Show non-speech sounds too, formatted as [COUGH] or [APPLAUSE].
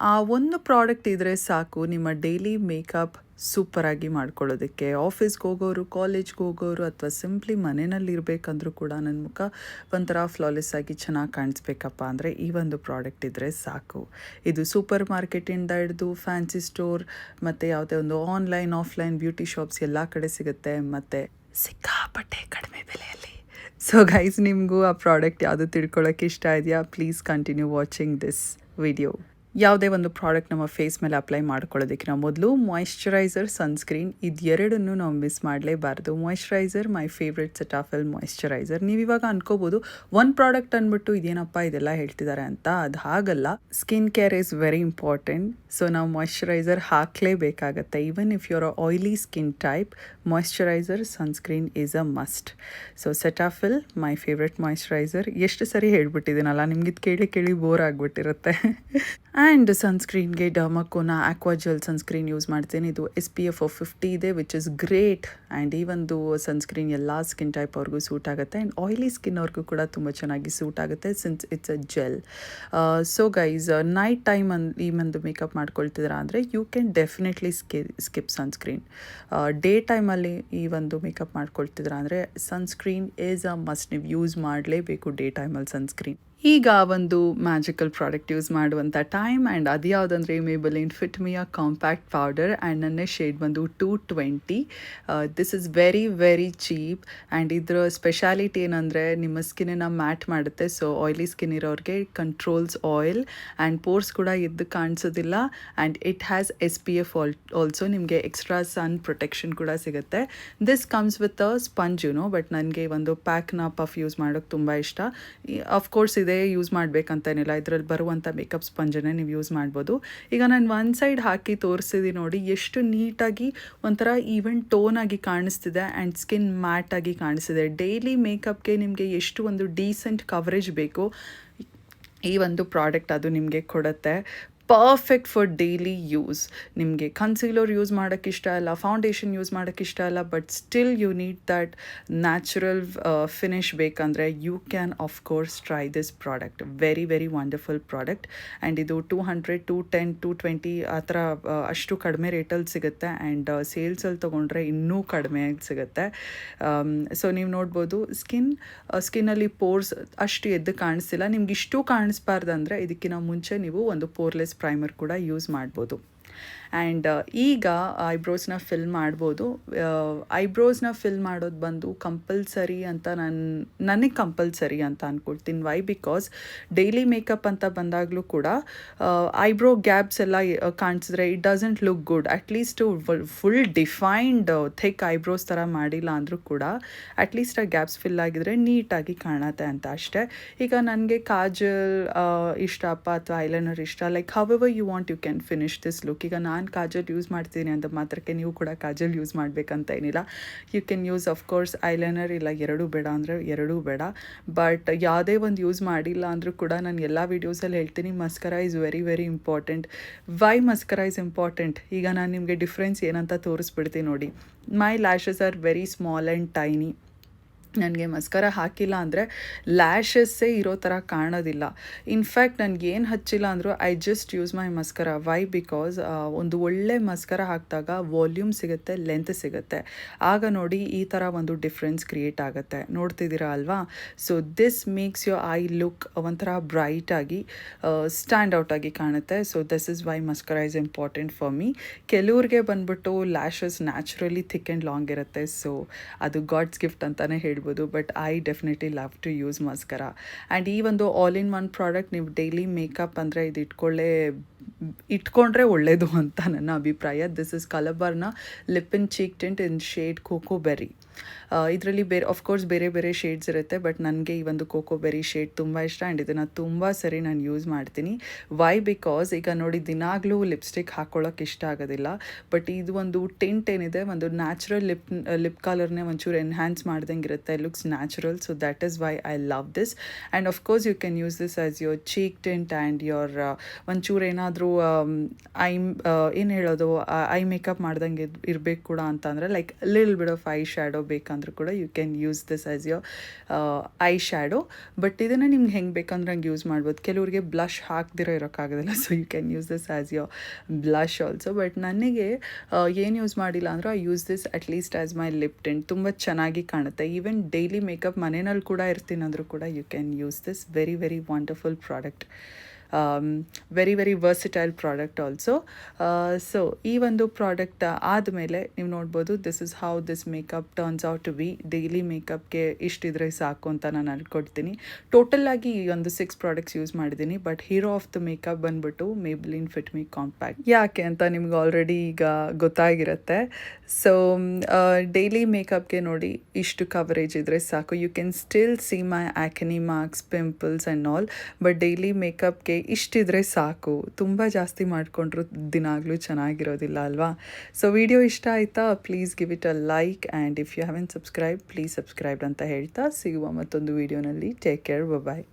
ಆ ಒಂದು ಪ್ರಾಡಕ್ಟ್ ಇದ್ದರೆ ಸಾಕು ನಿಮ್ಮ ಡೈಲಿ ಮೇಕಪ್ ಸೂಪರಾಗಿ ಮಾಡ್ಕೊಳ್ಳೋದಕ್ಕೆ. ಆಫೀಸ್ಗೆ ಹೋಗೋರು, ಕಾಲೇಜ್ಗೆ ಹೋಗೋರು ಅಥವಾ ಸಿಂಪ್ಲಿ ಮನೆಯಲ್ಲಿ ಇರಬೇಕಂದ್ರೂ ಕೂಡ ನನ್ನ ಮುಖ ಒಂಥರ ಫ್ಲಾಲೆಸ್ ಆಗಿ ಚೆನ್ನಾಗಿ ಕಾಣಿಸ್ಬೇಕಪ್ಪ ಅಂದರೆ ಈ ಒಂದು ಪ್ರಾಡಕ್ಟ್ ಇದ್ದರೆ ಸಾಕು. ಇದು ಸೂಪರ್ ಮಾರ್ಕೆಟಿಂದ ಹಿಡಿದು ಫ್ಯಾನ್ಸಿ ಸ್ಟೋರ್ ಮತ್ತು ಯಾವುದೇ ಒಂದು ಆನ್ಲೈನ್, ಆಫ್ಲೈನ್ ಬ್ಯೂಟಿ ಶಾಪ್ಸ್ ಎಲ್ಲ ಕಡೆ ಸಿಗುತ್ತೆ ಮತ್ತು ಸಿಕ್ಕಾಪಟ್ಟೆ ಕಡಿಮೆ ಬೆಲೆಯಲ್ಲಿ. ಸೊ ಗೈಸ್ ನಿಮಗೂ ಆ ಪ್ರಾಡಕ್ಟ್ ಯಾವುದು ತಿಳ್ಕೊಳ್ಳೋಕ್ಕೆ ಇಷ್ಟ ಇದೆಯಾ? Please continue watching this video ಯಾವುದೇ ಒಂದು ಪ್ರಾಡಕ್ಟ್ ನಮ್ಮ ಫೇಸ್ ಮೇಲೆ ಅಪ್ಲೈ ಮಾಡ್ಕೊಳ್ಳೋದಕ್ಕಿಂತ ಮೊದಲು ಮಾಯಿಶ್ಚರೈಸರ್ ಸನ್ಸ್ಕ್ರೀನ್ ಇದೆರಡನ್ನು ನಾವು miss ಮಾಡಲೇಬಾರ್ದು. Moisturiser my favourite Cetaphil moisturiser ನೀವು ಇವಾಗ ಅನ್ಕೋಬೋದು ಒಂದು ಪ್ರಾಡಕ್ಟ್ ಅಂದ್ಬಿಟ್ಟು ಇದೇನಪ್ಪ ಇದೆಲ್ಲ ಹೇಳ್ತಿದ್ದಾರೆ ಅಂತ. ಅದು ಹಾಗಲ್ಲ. Skin care is very important so ನಾವು moisturiser ಹಾಕಲೇಬೇಕಾಗತ್ತೆ. Even if your oily skin type moisturiser sunscreen is a must so Cetaphil my favourite moisturiser ಎಷ್ಟು ಸರಿ ಹೇಳ್ಬಿಟ್ಟಿದ್ದೀನಲ್ಲ ನಿಮ್ಗೆ ಇದು ಕೇಳಿ ಕೇಳಿ ಬೋರ್ ಆಗಿಬಿಟ್ಟಿರುತ್ತೆ. [LAUGHS] ಆ್ಯಂಡ್ ಸನ್ಸ್ಕ್ರೀನ್ಗೆ ಡರ್ಮಕೋನ ಆಕ್ವಾಜೆಲ್ ಸನ್ಸ್ಕ್ರೀನ್ ಯೂಸ್ ಮಾಡ್ತೀನಿ. ಇದು ಎಸ್ ಪಿ ಎಫ್ ಫಿಫ್ಟಿ ಇದೆ ವಿಚ್ ಇಸ್ ಗ್ರೇಟ್ ಆ್ಯಂಡ್ ಈ ಒಂದು ಸನ್ಸ್ಕ್ರೀನ್ ಎಲ್ಲ ಸ್ಕಿನ್ ಟೈಪ್ ಅವ್ರಿಗೂ ಸೂಟ್ ಆಗುತ್ತೆ ಆ್ಯಂಡ್ ಆಯ್ಲಿ ಸ್ಕಿನ್ ಅವ್ರಿಗೂ ಕೂಡ ತುಂಬ ಚೆನ್ನಾಗಿ ಸೂಟ್ ಆಗುತ್ತೆ since it's a gel so guys night time ಅನ್ ಈ ಒಂದು ಮೇಕಪ್ ಮಾಡ್ಕೊಳ್ತಿದ್ದೀರಾ ಅಂದರೆ you can definitely ski skip sunscreen day ಟೈಮಲ್ಲಿ ಈ ಒಂದು ಮೇಕಪ್ ಮಾಡ್ಕೊಳ್ತಿದ್ದೀರಾ ಅಂದರೆ ಸನ್ಸ್ಕ್ರೀನ್ ಈಸ್ ಅ ಮಸ್ಟ್ ನೀವು ಯೂಸ್ ಮಾಡಲೇಬೇಕು ಡೇ ಟೈಮಲ್ಲಿ ಸನ್ಸ್ಕ್ರೀನ್ ಈಗ ಒಂದು ಮ್ಯಾಜಿಕಲ್ ಪ್ರಾಡಕ್ಟ್ ಯೂಸ್ ಮಾಡುವಂಥ ಟೈಮ್ ಆ್ಯಂಡ್ ಅದು ಯಾವುದಂದರೆ Maybelline fit me compact powder and ನನ್ನ ಶೇಡ್ ಬಂದು two twenty this is very very cheap and ಇದರ ಸ್ಪೆಷಾಲಿಟಿ ಏನಂದರೆ ನಿಮ್ಮ ಸ್ಕಿನ್ನ ಮ್ಯಾಟ್ ಮಾಡುತ್ತೆ. ಸೊ ಆಯ್ಲಿ ಸ್ಕಿನ್ ಇರೋರಿಗೆ ಕಂಟ್ರೋಲ್ಸ್ ಆಯಿಲ್ ಆ್ಯಂಡ್ ಪೋರ್ಸ್ ಕೂಡ ಎದ್ದು ಕಾಣಿಸೋದಿಲ್ಲ and it has S P F all also ನಿಮಗೆ ಎಕ್ಸ್ಟ್ರಾ ಸನ್ ಪ್ರೊಟೆಕ್ಷನ್ ಕೂಡ ಸಿಗುತ್ತೆ. This comes with a sponge you know but ನನಗೆ ಒಂದು ಪ್ಯಾಕ್ನ ಪಫ್ ಯೂಸ್ ಮಾಡೋಕ್ಕೆ ತುಂಬ ಇಷ್ಟ. ಅಫ್ಕೋರ್ಸ್ ಇದೇ ಯೂಸ್ ಮಾಡಬೇಕಂತೇನಿಲ್ಲ. ಇದರಲ್ಲಿ ಬರುವಂಥ ಮೇಕಪ್ ಸ್ಪಂಜನ್ನೇ ನೀವು ಯೂಸ್ ಮಾಡ್ಬೋದು. ಈಗ ನಾನು ಒನ್ ಸೈಡ್ ಹಾಕಿ ತೋರಿಸಿದೀನಿ ನೋಡಿ, ಎಷ್ಟು ನೀಟಾಗಿ ಒಂಥರ ಈವನ್ ಟೋನ್ ಆಗಿ ಕಾಣಿಸ್ತಿದೆ ಆ್ಯಂಡ್ ಸ್ಕಿನ್ ಮ್ಯಾಟ್ ಆಗಿ ಕಾಣಿಸ್ತಿದೆ. ಡೈಲಿ ಮೇಕಪ್ಗೆ ನಿಮಗೆ ಎಷ್ಟು ಒಂದು ಡೀಸೆಂಟ್ ಕವರೇಜ್ ಬೇಕು, ಈ ಒಂದು ಪ್ರಾಡಕ್ಟ್ ಅದು ನಿಮಗೆ ಕೊಡುತ್ತೆ. ಪರ್ಫೆಕ್ಟ್ ಫಾರ್ ಡೈಲಿ ಯೂಸ್ ನಿಮಗೆ ಕನ್ಸೀಲರ್ ಯೂಸ್ ಮಾಡೋಕ್ಕೆ ಇಷ್ಟ ಇಲ್ಲ ಫೌಂಡೇಶನ್ ಯೂಸ್ ಮಾಡೋಕ್ಕೆ ಇಷ್ಟ ಇಲ್ಲ but still you need that natural finish ಬೇಕಂದರೆ you can of course try this product very very wonderful product and ಇದು two hundred to ten to twenty ಆ ಥರ ಅಷ್ಟು ಕಡಿಮೆ ರೇಟಲ್ಲಿ ಸಿಗುತ್ತೆ. ಆ್ಯಂಡ್ ಸೇಲ್ಸಲ್ಲಿ ತೊಗೊಂಡ್ರೆ ಇನ್ನೂ ಕಡಿಮೆ ಸಿಗುತ್ತೆ. ಸೊ ನೀವು ನೋಡ್ಬೋದು ಸ್ಕಿನ್ ಸ್ಕಿನ್ನಲ್ಲಿ ಪೋರ್ಸ್ ಅಷ್ಟು ಎದ್ದು ಕಾಣಿಸ್ತಿಲ್ಲ. ನಿಮ್ಗೆ ಇಷ್ಟು ಕಾಣಿಸ್ಬಾರ್ದಂದರೆ ಇದಕ್ಕಿಂತ ಮುಂಚೆ ನೀವು ಒಂದು ಪೋರ್ಲೆಸ್ ಪ್ರೈಮರ್ ಕೂಡ ಯೂಸ್ ಮಾಡ್ಬೋದು. ಆ್ಯಂಡ್ ಈಗ ಐಬ್ರೋಸ್ನ ಫಿಲ್ ಮಾಡ್ಬೋದು. ಐಬ್ರೋಸ್ನ ಫಿಲ್ ಮಾಡೋದು ಬಂದು ಕಂಪಲ್ಸರಿ ಅಂತ ನಾನು, ನನಗೆ ಕಂಪಲ್ಸರಿ ಅಂತ ಅಂದ್ಕೊಳ್ತೀನಿ ವೈ ಬಿಕಾಸ್ ಡೈಲಿ ಮೇಕಪ್ ಅಂತ ಬಂದಾಗಲೂ ಕೂಡ ಐಬ್ರೋ ಗ್ಯಾಪ್ಸ್ ಎಲ್ಲ ಕಾಣಿಸಿದ್ರೆ it doesn't look good at least full defined thick eyebrows ಥರ ಮಾಡಿಲ್ಲ ಅಂದರೂ ಕೂಡ ಅಟ್ಲೀಸ್ಟ್ ಆ ಗ್ಯಾಪ್ಸ್ ಫಿಲ್ ಆಗಿದ್ರೆ ನೀಟಾಗಿ ಕಾಣುತ್ತೆ ಅಂತ ಅಷ್ಟೇ. ಈಗ ನನಗೆ ಕಾಜಲ್ ಇಷ್ಟಪ್ಪ ಅಥವಾ ಐಲೈನರ್ ಇಷ್ಟ. Like however you want you can finish this look ಈಗ ನಾನು ಕಾಜಲ್ ಯೂಸ್ ಮಾಡ್ತೀನಿ ಅಂತ ಮಾತ್ರಕ್ಕೆ ನೀವು ಕೂಡ ಕಾಜಲ್ ಯೂಸ್ ಮಾಡಬೇಕಂತ ಏನಿಲ್ಲ. You can use of course eyeliner ಇಲ್ಲ ಎರಡೂ ಬೇಡ ಅಂದರೆ ಎರಡೂ ಬೇಡ. ಬಟ್ ಯಾವುದೇ ಒಂದು ಯೂಸ್ ಮಾಡಿಲ್ಲ ಅಂದರೂ ಕೂಡ ನಾನು ಎಲ್ಲ ವೀಡಿಯೋಸಲ್ಲಿ ಹೇಳ್ತೀನಿ mascara is very very important why mascara is important ಈಗ ನಾನು ನಿಮಗೆ ಡಿಫ್ರೆನ್ಸ್ ಏನಂತ ತೋರಿಸ್ಬಿಡ್ತೀನಿ ನೋಡಿ. My lashes are very small and tiny ನನಗೆ ಮಸ್ಕರ ಹಾಕಿಲ್ಲ ಅಂದರೆ ಲ್ಯಾಶಸ್ಸೇ ಇರೋ ಥರ ಕಾಣೋದಿಲ್ಲ. ಇನ್ಫ್ಯಾಕ್ಟ್ ನನಗೆ ಏನು ಹಚ್ಚಿಲ್ಲ ಅಂದರೂ I just use my mascara why because ಒಂದು ಒಳ್ಳೆ ಮಸ್ಕರ ಹಾಕಿದಾಗ ವಾಲ್ಯೂಮ್ ಸಿಗುತ್ತೆ ಲೆಂತ್ ಸಿಗುತ್ತೆ. ಆಗ ನೋಡಿ ಈ ಥರ ಒಂದು ಡಿಫ್ರೆನ್ಸ್ ಕ್ರಿಯೇಟ್ ಆಗುತ್ತೆ. ನೋಡ್ತಿದ್ದೀರಾ ಅಲ್ವಾ? So this makes your eye look ಒಂಥರ ಆಗಿ ಸ್ಟ್ಯಾಂಡ್ ಔಟ್ ಆಗಿ ಕಾಣುತ್ತೆ. So this is why mascara is important for me ಕೆಲವ್ರಿಗೆ ಬಂದ್ಬಿಟ್ಟು lashes naturally thick and long ಇರುತ್ತೆ. ಸೊ ಅದು ಗಾಡ್ಸ್ ಗಿಫ್ಟ್ ಅಂತಲೇ ಹೇಳ್ಬೋದು but I definitely love to use mascara and ಈ ಒಂದು ಆಲ್ ಇನ್ ಒನ್ ಪ್ರಾಡಕ್ಟ್ ನೀವು ಡೈಲಿ ಮೇಕಪ್ ಅಂದರೆ ಇದು ಇಟ್ಕೊಳ್ಳೇ, ಇಟ್ಕೊಂಡ್ರೆ ಒಳ್ಳೆಯದು ಅಂತ ನನ್ನ ಅಭಿಪ್ರಾಯ. This is ಕಲಬರ್ನ lip in cheek tint in shade coco berry ಇದರಲ್ಲಿ ಬೇರೆ ಆಫ್ಕೋರ್ಸ್ ಬೇರೆ ಬೇರೆ ಶೇಡ್ಸ್ ಇರುತ್ತೆ ಬಟ್ ನನಗೆ ಈ ಒಂದು ಕೋಕೋ ಬೆರಿ ಶೇಡ್ ತುಂಬ ಇಷ್ಟ ಆ್ಯಂಡ್ ಇದನ್ನು ತುಂಬ ಸರಿ ನಾನು ಯೂಸ್ ಮಾಡ್ತೀನಿ. ವೈ ಬಿಕಾಸ್ ಈಗ ನೋಡಿ ದಿನಾಗಲೂ ಲಿಪ್ಸ್ಟಿಕ್ ಹಾಕ್ಕೊಳ್ಳೋಕೆ ಇಷ್ಟ ಆಗೋದಿಲ್ಲ ಬಟ್ ಇದು ಒಂದು ಟಿಂಟ್ ಏನಿದೆ, ಒಂದು ನ್ಯಾಚುರಲ್ ಲಿಪ್ ಲಿಪ್ ಕಲರ್ನೇ ಒಂಚೂರು ಎನ್ಹ್ಯಾನ್ಸ್ ಮಾಡ್ದಂಗೆ ಇರುತ್ತೆ looks natural so that is why I love this and of course you can use this as your cheek tint and your ಒಂಚೂರು ಏನಾದರೂ ಐ ಏನು ಹೇಳೋದು ಐ ಮೇಕಪ್ ಮಾಡ್ದಂಗೆ ಇರಬೇಕು ಕೂಡ ಅಂತಂದರೆ like lil bit of eye shadow ಬೇಕಂದ್ರೂ ಕೂಡ you can use this as your eye shadow but ಇದನ್ನು ನಿಮ್ಗೆ ಹೆಂಗೆ ಬೇಕಂದ್ರೆ ಹಂಗೆ ಯೂಸ್ ಮಾಡ್ಬೋದು. ಕೆಲವ್ರಿಗೆ ಬ್ಲಷ್ ಹಾಕ್ದಿರೋ ಇರೋಕ್ಕಾಗೋದಿಲ್ಲ. So you can use this as your blush also but ನನಗೆ ಏನು ಯೂಸ್ ಮಾಡಿಲ್ಲ ಅಂದ್ರೆ I use this at least as my lip tint ತುಂಬ ಚೆನ್ನಾಗಿ ಕಾಣುತ್ತೆ. ಈವನ್ ಡೈಲಿ ಮೇಕಪ್ ಮನೆಯಲ್ಲಿ ಕೂಡ ಇರ್ತೀನಿ ಅಂದರೂ ಕೂಡ you can use this very very wonderful product very very versatile product also so ಈ ಒಂದು ಪ್ರಾಡಕ್ಟ್ ಆದಮೇಲೆ ನೀವು ನೋಡ್ಬೋದು this is how this makeup turns out to be daily ಮೇಕಪ್ಗೆ ಇಷ್ಟಿದ್ರೆ ಸಾಕು ಅಂತ ನಾನು ಅನ್ಕೊಡ್ತೀನಿ. ಟೋಟಲ್ಲಾಗಿ ಈ ಒಂದು ಸಿಕ್ಸ್ ಪ್ರಾಡಕ್ಟ್ಸ್ ಯೂಸ್ ಮಾಡಿದ್ದೀನಿ but hero of the makeup ಬಂದ್ಬಿಟ್ಟು ಮೇಬ್ಲಿನ್ ಫಿಟ್ ಮೀ ಕಾಂಪ್ಯಾಕ್ಟ್ ಯಾಕೆ ಅಂತ ನಿಮ್ಗೆ ಆಲ್ರೆಡಿ ಈಗ ಗೊತ್ತಾಗಿರುತ್ತೆ. ಸೊ ಡೈಲಿ ಮೇಕಪ್ಗೆ ನೋಡಿ ಇಷ್ಟು ಕವರೇಜ್ ಇದ್ದರೆ ಸಾಕು. You can still see my acne marks pimples and all but daily ಮೇಕಪ್ಗೆ ಇಷ್ಟಿದ್ರೆ ಸಾಕು. ತುಂಬ ಜಾಸ್ತಿ ಮಾಡಿಕೊಂಡ್ರು ದಿನಾಗಲೂ ಚೆನ್ನಾಗಿರೋದಿಲ್ಲ ಅಲ್ವಾ? ಸೊ ವಿಡಿಯೋ ಇಷ್ಟ ಆಯಿತಾ? Please give it a like and if you haven't subscribe please subscribe ಅಂತ ಹೇಳ್ತಾ ಸಿಗುವ ಮತ್ತೊಂದು ವೀಡಿಯೋನಲ್ಲಿ ಟೇಕ್ ಕೇರ್ ಬಾಯ್